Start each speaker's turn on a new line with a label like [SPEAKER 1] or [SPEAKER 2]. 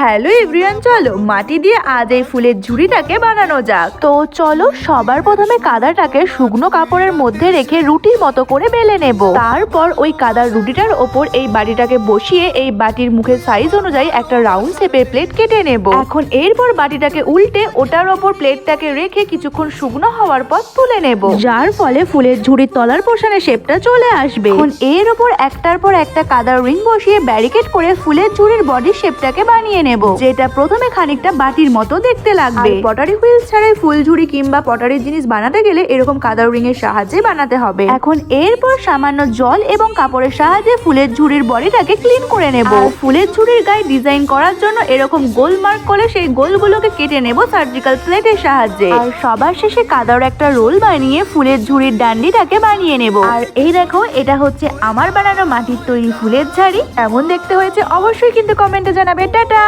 [SPEAKER 1] Hello everyone চলো মাটি দিয়ে আজ এই ফুলের ঝুড়িটাকে বানানো যাক। তো চলো সবার প্রথমে কাদাটাকে শুকনো কাপড়ের মধ্যে রেখে রুটির মতো করে বেলে নেব। তারপর ওই কাদার রুটিটার ওপর এই বাটিটাকে বসিয়ে এই বাটির মুখের সাইজ অনুযায়ী একটা রাউন্ড শেপের প্লেট কেটে নেব। এখন এরপর বাটিটাকে উল্টে ওটার ওপর প্লেটটাকে রেখে কিছুক্ষণ শুকনো হওয়ার পর তুলে নেব। যার ফলে ফুলের ঝুড়ির তলার পোষণে শেপটা চলে আসবে। এখন এর ওপর একটার পর একটা কাদার রিং বসিয়ে ব্যারিকেড করে ফুলের ঝুড়ির বডি শেপটাকে বানিয়ে নেব। যেটা প্রথমে খানিকটা বাটির মতো দেখতে লাগবে। পটারি হুইলস ছাড়াই ফুল ঝুড়ি কিংবা পটারির জিনিস বানাতে গেলে এরকম কাদার রিং এর সাহায্যে বানাতে হবে। এখন এরপর সামান্য জল এবং কাপড়ের সাহায্যে ফুলের ঝুড়ির বডিটাকে ক্লিন করে নেব। ফুলের ঝুড়ির গায়ে ডিজাইন করার জন্য এরকম গোল মার্ক করে সেই গোলগুলোকে কেটে নেব সার্জিক্যাল প্লেটের সাহায্যে। আর সবার শেষে কাদার একটা রোল বানিয়ে ফুলের ঝুড়ির ডান্ডিটাকে বানিয়ে নেব। আর এই দেখো, এটা হচ্ছে আমার বানানো মাটির তৈরি ফুলের ঝাড়ি। এমন দেখতে হয়েছে অবশ্যই কিন্তু কমেন্টে জানাবে। টাটা!